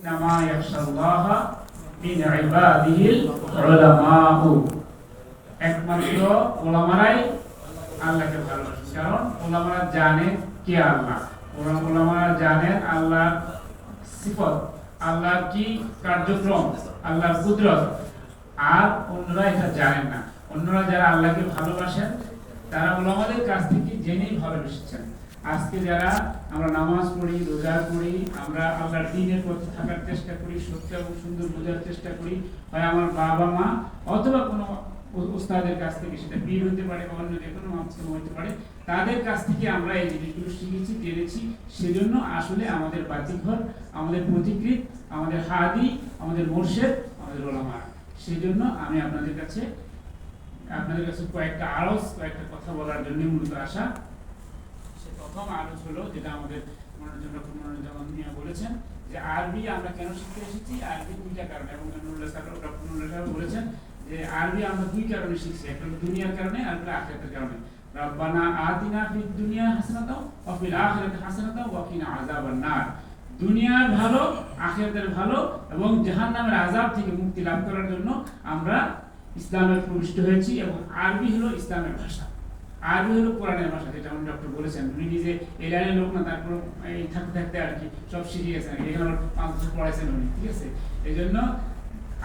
إنما يخشى الله من عباده العلماء একমাত্র ওলামারাই আল্লাহকে ভালোবাসে কারণ ওলামারা জানে কে আল্লাহ ওলা- ওলামারা জানেন আল্লাহ সিফত আল্লাহ কি কার্যক্রম আল্লাহর কুদরত আর অন্যরা এটা জানেন না অন্যরা যারা আল্লাহকে ভালোবাসেন তারা ওলামাদের কাছ থেকে জেনেই ভালোবেসেছেন আজকে যারা আমরা নামাজ পড়ি, রোজা করি আমরা আল্লাহর দিনের পথে থাকার চেষ্টা করি, সত্য এবং সুন্দর বোঝার চেষ্টা করি, হয় আমার বাবা মা অথবা কোনো উস্তাদের কাছ থেকে সেটা পীর হতে পারে বা অন্য যে কোনো মাধ্যম হতে পারে, তাদের কাছ থেকে আমরা এই জিনিসগুলো শিখেছি, জেনেছি। সেজন্য আসলে আমাদের বাতিঘর, আমাদের প্রতিকৃত, আমাদের হাদি, আমাদের মোর্শেদ, আমাদের ওলামা। সেজন্য আমি আপনাদের কাছে আপনাদের কাছে কয়েকটা আরজ, কয়েকটা কথা বলার জন্য মূলত আসা প্রথম আলোচ হলো যেটা আমাদের মনোরঞ্জন মিয়া বলেছেন যে আরবি আমরা কেন শিখতে এসেছি? আরবি দুইটা কারণে। এবং নুরুল্লাহ বলেছেন যে আরবি আমরা দুই কারণে শিখছি। একটা দুনিয়ার কারণে, আর একটা কারণে। রব্বানা দুনিয়া ওয়া ফিল আখিরাতি ওয়া কিনা আযাবান নার। দুনিয়ার ভালো, আখিরাতের ভালো এবং জাহান্নামের আযাব থেকে মুক্তি লাভ করার জন্য আমরা ইসলামে প্রবিষ্ট হয়েছি এবং আরবি হলো ইসলামের ভাষা। আরবি হলো কোরআনের ভাষা যেটা উনি ডক্টর বলেছেন। উনি নিজে এই লোক না, তারপর এই থাকতে থাকতে আর কি সব শিখে গেছেন। এখানে আমার পাঁচ বছর পড়াইছেন উনি, ঠিক আছে? এই জন্য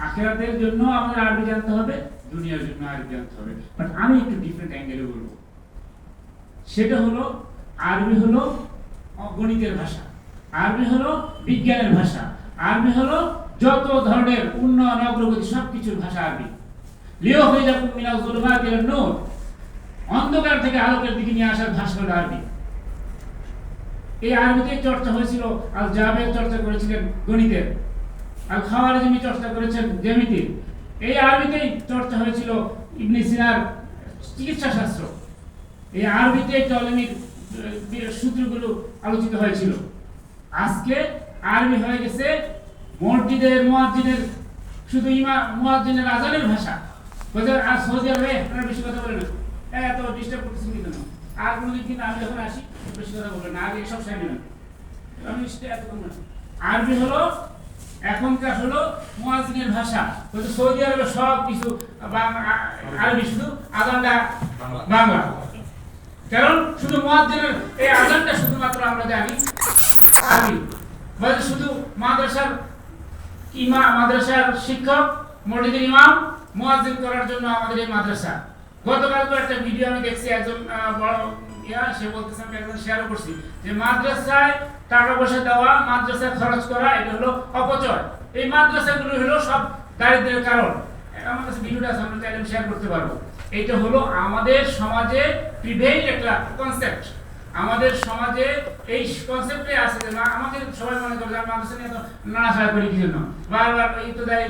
আখেরাতের জন্য আমাদের আরবি জানতে হবে, দুনিয়ার জন্য আরবি জানতে হবে। বাট আমি একটু ডিফারেন্ট অ্যাঙ্গেলে বলব। সেটা হলো, আরবি হলো গণিতের ভাষা, আরবি হলো বিজ্ঞানের ভাষা, আরবি হলো যত ধরনের উন্নয়ন, অগ্রগতি, সবকিছুর ভাষা আরবি। লিও হয়ে যাবে মিনাল জুলমাত ইলা অন্ধকার থেকে আলোকের দিকে নিয়ে আসার হলো আরবি। এই আরবিতে চর্চা হয়েছিল আল জাবের চর্চা করেছিলেন গণিতের। আল খাওয়ারিজমি চর্চা করেছেন জ্যামিতির। এই আরবিতেই চর্চা হয়েছিল ইবনে সিনার চিকিৎসা শাস্ত্র। এই আরবিতে টলেমির সূত্রগুলো আলোচিত হয়েছিল। আজকে আরবি হয়ে গেছে মসজিদের মুয়াজ্জিনের, শুধু ইমা, মুয়াজ্জিনের আজানের ভাষা। আর সৌদি আরবে আপনারা বেশি কথা বলেন এত ডিস্টার্ব করতেছেন কি জন্য? আর কোনোদিন কিন্তু আমি যখন আসি বেশি কথা বলবেন না। আগে সব সাইড নেবেন আমি এত না। আরবি হলো এখনকার হলো মুয়াজ্জিনের ভাষা। বলছে সৌদি আরবে সব কিছু আরবি শুধু আজানটা বাংলা। কারণ শুধু মুয়াজ্জিনের এই আজানটা শুধুমাত্র আমরা জানি আরবি। বলছে শুধু মাদ্রাসার ইমা মাদ্রাসার শিক্ষক মসজিদের ইমাম মুয়াজ্জিন করার জন্য আমাদের এই মাদ্রাসা। গতকাল তো একটা ভিডিও আমি দেখছি, একজন বড় ইয়া, সে বলতেছে, আমি একজন করছি, যে মাদ্রাসায় টাকা পয়সা দেওয়া, মাদ্রাসায় খরচ করা, এটা হলো অপচয়। এই মাদ্রাসাগুলো হলো সব দারিদ্রের কারণ। আমার কাছে ভিডিওটা আছে শেয়ার করতে পারব। এটা হলো আমাদের সমাজে প্রিভেইল একটা কনসেপ্ট আমাদের সমাজে এই কনসেপ্টে আছে যে আমাকে সবাই মনে করে যে মাদ্রাসা নিয়ে তো নাড়াচাড়া করি কি জন্য? বারবার দেয়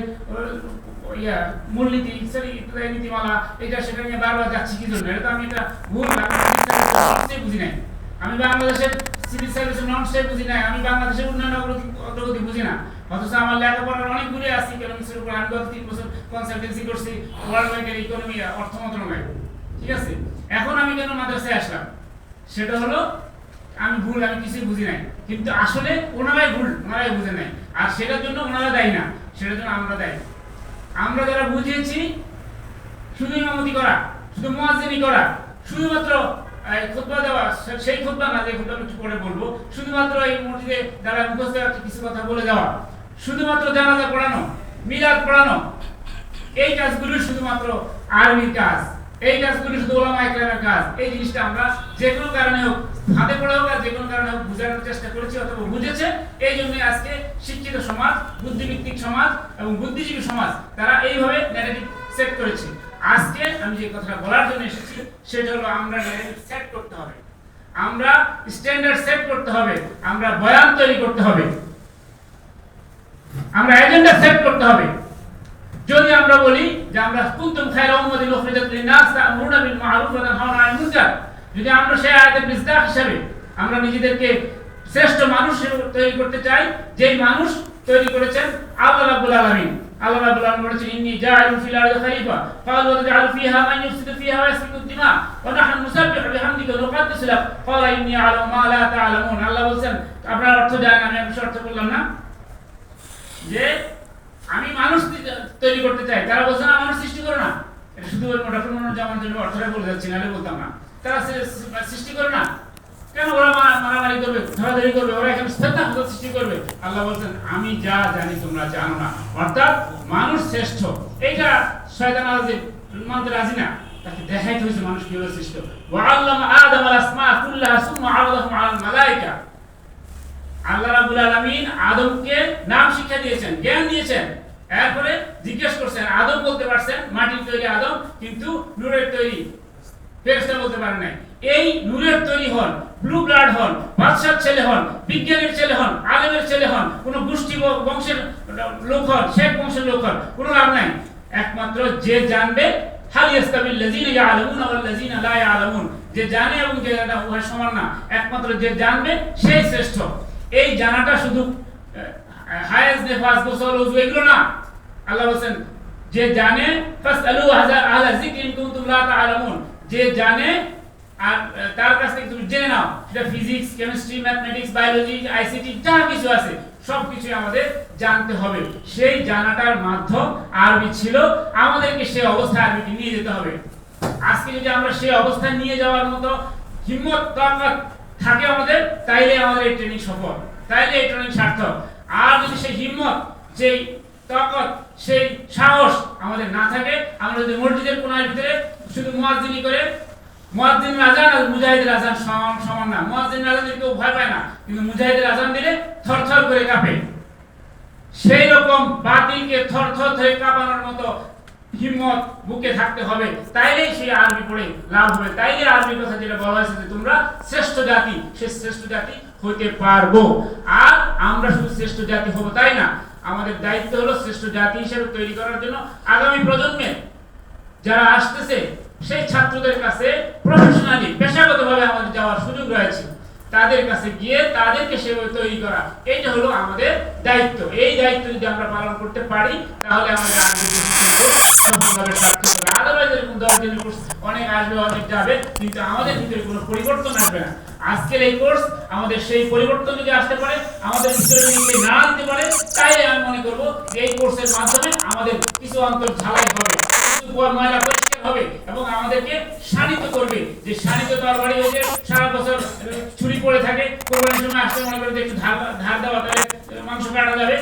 ইয়া, মূলনীতি, সরি, ইত্যাদি, নীতিমালা, এটা সেটা নিয়ে বারবার যাচ্ছি কি জন্য? এটা তো আমি এটা ভুল বুঝি নাই। আমি বাংলাদেশের সিভিল সার্ভিসের নর্মসটাই বুঝি নাই, আমি বাংলাদেশের উন্নয়ন অগ্রগতি অগ্রগতি বুঝি না। অথচ আমার লেখাপড়ার অনেক দূরে আছি ইকোনমিক্সের উপর আমি গত তিন বছর কনসালটেন্সি করছি ওয়ার্ল্ড ব্যাংকের ইকোনমি অর্থ মন্ত্রণালয়। ঠিক আছে? এখন আমি কেন মাদ্রাসায় আসলাম? সেটা হলো, আমি ভুল, আমি কিছুই বুঝি নাই। কিন্তু আসলে ওনারাই ভুল, ওনারাই বুঝে নাই। আর সেটার জন্য ওনারা দেয় না, সেটার জন্য আমরা দায়ী। আমরা যারা বুঝিয়েছি, শুধু ইমামতি করা, শুধু মুয়াজ্জিনি করা, শুধুমাত্র খুতবা দেওয়া, সেই খুতবা না, যে আমি একটু পরে বলব, শুধুমাত্র এই মসজিদে যারা মুখস্থ কিছু কথা বলে দেওয়া শুধুমাত্র জানাজা পড়ানো, মিলাদ পড়ানো, এই কাজগুলো শুধুমাত্র আর্মির কাজ। এই কাজগুলো শুধু ওলামা একরামের কাজ। এই জিনিসটা আমরা যে কোনো কারণে হোক, হাতে পড়ে হোক আর যে কোনো কারণে হোক বোঝানোর চেষ্টা করেছি অথবা বুঝেছে, এই জন্য আজকে শিক্ষিত সমাজ বুদ্ধিভিত্তিক সমাজ এবং বুদ্ধিজীবী সমাজ, তারা এইভাবে ন্যারেটিভ সেট করেছে। আজকে আমি যে কথাটা বলার জন্য এসেছি, সেটা হলো আমরা ন্যারেটিভ সেট করতে হবে। আমরা স্ট্যান্ডার্ড সেট করতে হবে, আমরা বয়ান তৈরি করতে হবে। আমরা এজেন্ডা সেট করতে হবে। যদি আমরা বলি যে আমরা কুনতুম খায়রা উম্মাতিন উখরিজাত লিন-নাস তা'মুরুনা বিল মা'রুফ ওয়া তানহাউনা আনিল মুনকার। যদি আমরা সেই আয়াতের মিসদাক হিসেবে আমরা নিজেদেরকে শ্রেষ্ঠ মানুষ তৈরি করতে চাই, যেই মানুষ তৈরি করেছেন আল্লাহ রাব্বুল আলামিন। আল্লাহ রাব্বুল আলামিন বলেছেন, ইন্নী জাইলুন ফিল আরদি খলিফা। ক্বালু তাজআলু ফিহা মান ইউফসিদু ফিহা ওয়া ইয়াসফিকু দিমা ওয়া নাহনু নুসাব্বিহু বিহামদিকা ওয়া নুqaddisu লাক ক্বালা ইন্নী আ'লামু মা লা তা'লামুন। আল্লাহ বলেন আপনারা অর্থ জানেন আমি অর্থ বললাম না যে আমি মানুষ তৈরি করতে চাই। তারা বলছে, না, মানুষ সৃষ্টি করে না। এটা শুধু ওই ডক্টর মনোরঞ্জন জন্য অর্থটা বলে যাচ্ছি, নাহলে বলতাম না। তারা সৃষ্টি করে না। কেন ওরা মারামারি করবে, ধরাধরি করবে? ওরা এখানে শ্রদ্ধা সৃষ্টি করবে। আল্লাহ বলছেন, আমি যা জানি, তোমরা জানো না। অর্থাৎ মানুষ শ্রেষ্ঠ। এইটা শয়তান রাজি মানতে রাজি না। তাকে দেখাইতে হয়েছে মানুষ কীভাবে সৃষ্ট ওয়াল্লামা আদম আল আসমা কুল্লাহা সুম্মা আরাদাহুম আলাল মালাইকা। আল্লাহ রাব্বুল আলামিন আদমকে নাম শিক্ষা দিয়েছেন, জ্ঞান দিয়েছেন। এরপরে জিজ্ঞেস করছেন, আদম বলতে পারছেন, মাটির তৈরি আদম, কিন্তু নূরের তৈরি ফেরেশতা বলতে নাই। এই নূরের তৈরি হন ব্লু ব্লাড হন, বাদশার ছেলে হন, বিজ্ঞানীর ছেলে হন, আলেমের ছেলে হন, কোন গোষ্ঠী বংশের লোক হন, শেখ বংশের লোক হন, কোনো লাভ নাই। একমাত্র যে জানবে, হাল ইয়াস্তাবিল লাযিনা ইয়ালামুন ওয়াল লাযিনা লা ইয়ালামুন যে জানে এবং যে জানে সমান না। একমাত্র যে জানবে, সেই শ্রেষ্ঠ। এই জানাটা শুধু হায়েজ নেফাজ গোসল এগুলো না। আল্লাহ যে জানে লা তা'লামুন যে জানে, আর তার কাছ থেকে তুমি জেনে নাও, সেটা physics, chemistry, mathematics, biology, ICT, যা কিছু আছে আমাদের জানতে হবে। সেই জানাটার মাধ্যম আরবি ছিল, আমাদেরকে সেই অবস্থায় আরবিকে নিয়ে যেতে হবে। আজকে যদি আমরা সেই অবস্থায় নিয়ে যাওয়ার মতো হিম্মত তাকাত থাকে আমাদের, তাইলে আমাদের এই ট্রেনিং সফল, তাইলে এই ট্রেনিং সার্থক। আর যদি সেই হিম্মত, যেই তাকত, সেই সাহস আমাদের না থাকে, আমরা যদি মসজিদের কোনার ভিতরে শুধু মুয়াজ্জিনি করে, মুয়াজ্জিন আজান আর মুজাহিদের আজান সমান সমান না। মুয়াজ্জিন আজান দিলে কেউ ভয় পায় না, কিন্তু মুজাহিদের আজান দিলে থরথর করে কাঁপে। সেই রকম বাতিলকে থরথর হয়ে কাঁপানোর মতো হিম্মত বুকে থাকতে হবে। তাইলেই সেই আরবি পড়ে লাভ হবে। তাইলে আরবির কথা যেটা বলা হয়েছে যে তোমরা শ্রেষ্ঠ জাতি, সে শ্রেষ্ঠ জাতি হইতে পারব। আর আমরা শুধু শ্রেষ্ঠ জাতি হব তাই না? আমাদের দায়িত্ব হলো শ্রেষ্ঠ জাতি হিসেবে তৈরি করার জন্য আগামী প্রজন্মের যারা আসতেছে, সেই ছাত্রদের কাছে প্রফেশনালি পেশাগতভাবে আমাদের যাওয়ার সুযোগ রয়েছে। তাদের কাছে গিয়ে তাদেরকে সেভাবে তৈরি করা, এইটা হলো আমাদের দায়িত্ব। এই দায়িত্ব যদি আমরা পালন করতে পারি, তাহলে আমাদের আগে সার্থক হবে আদারওয়াইজ এরকম দশ দিনের কোর্স অনেক আসবে, অনেক যাবে, কিন্তু আমাদের ভিতরে কোনো পরিবর্তন আসবে না। আজকের এই কোর্স আমাদের সেই পরিবর্তন যদি আসতে পারে, আমাদের ভিতরে যদি না দিতে পারে আমি মনে করব যে এই কোর্সের মাধ্যমে আমাদের কিছু অন্তর ঝালাই হবে ময়লা পরিষ্কার হবে এবং আমাদেরকে শানিত করবে যে শানিত তরবারি হয়েছে সারা বছর ছুরি পড়ে থাকে, কোরবানির সময় আসতে মনে করে একটু ধার ধার দেওয়া, তাহলে মাংস কাটা যাবে।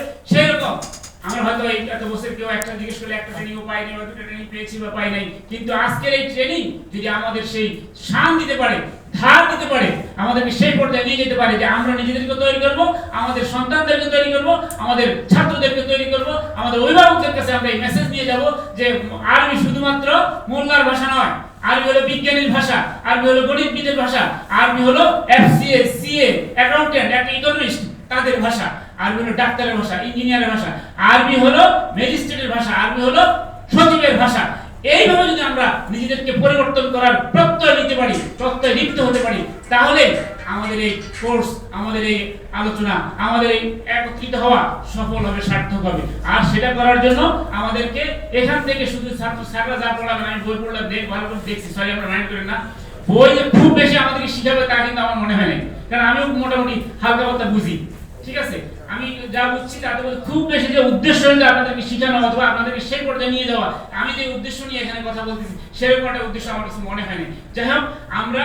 হয়তো এত বছর কেউ একটা জিজ্ঞেস করলে একটা ট্রেনিংও পাইনি বা ট্রেনিং পেয়েছি বা পাই নাই। কিন্তু আজকের এই ট্রেনিং যদি আমাদের সেই শান দিতে পারে, ধার দিতে পারে, আমাদেরকে সেই পর্যায়ে নিয়ে যেতে পারে যে আমরা নিজেদেরকে তৈরি করব, আমাদের সন্তানদেরকে তৈরি করব, আমাদের ছাত্রদেরকে তৈরি করব, আমাদের অভিভাবকদের কাছে আমরা এই মেসেজ নিয়ে যাব যে আরবি শুধুমাত্র মোল্লার ভাষা নয়, আরবি হলো বিজ্ঞানীর ভাষা, আরবি হলো গণিতবিদের ভাষা, আরবি হলো এফসিএ সিএ অ্যাকাউন্টেন্ট একটা ইকোনমিস্ট তাদের ভাষা। আরবি হলো ডাক্তারের ভাষা, ইঞ্জিনিয়ারের ভাষা। আরবি হলো ম্যাজিস্ট্রেটের ভাষা, আরবি হলো সচিবের ভাষা। এইভাবে যদি আমরা নিজেদেরকে পরিবর্তন করার প্রত্যয় নিতে পারি, প্রত্যয় লিপ্ত হতে পারি, তাহলে আমাদের এই কোর্স, আমাদের এই আলোচনা, আমাদের এই একত্রিত হওয়া সফল হবে, সার্থক হবে। আর সেটা করার জন্য আমাদেরকে এখান থেকে শুধু ছাত্র স্যাররা যা পড়াবেন আমি বই পড়লাম, দেখ, ভালো করে দেখছি সরি আমরা মাইন্ড করেন না। বই খুব বেশি আমাদেরকে শিখাবে তা কিন্তু আমার মনে হয় না কারণ আমিও মোটামুটি হালকা পাতলা বুঝি, ঠিক আছে? আমি যা বুঝছি তাতে বলতে খুব বেশি যে উদ্দেশ্য হলো আপনাদেরকে শেখানো অথবা আপনাদেরকে সেই পর্যায়ে নিয়ে যাওয়া, আমি যে উদ্দেশ্য নিয়ে এখানে কথা বলতেছি সেরকম একটা উদ্দেশ্য আমার কাছে মনে হয়নি। যাই হোক, আমরা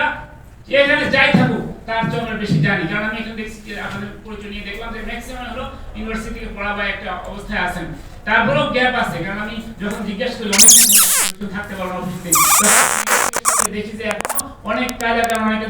এখানে যাই থাকুক, তার আমরা বেশি জানি। কারণ আমি এখানে দেখছি যে আপনাদের পরিচয় নিয়ে দেখলাম যে ম্যাক্সিমাম হলো ইউনিভার্সিটি থেকে পড়া বা একটা অবস্থায় আছেন। তারপরেও গ্যাপ আছে, কারণ আমি যখন জিজ্ঞাসা করি, অনেক থাকতে পারব অফিস থেকে। দেখি যে অনেক কাজ আছে অনেক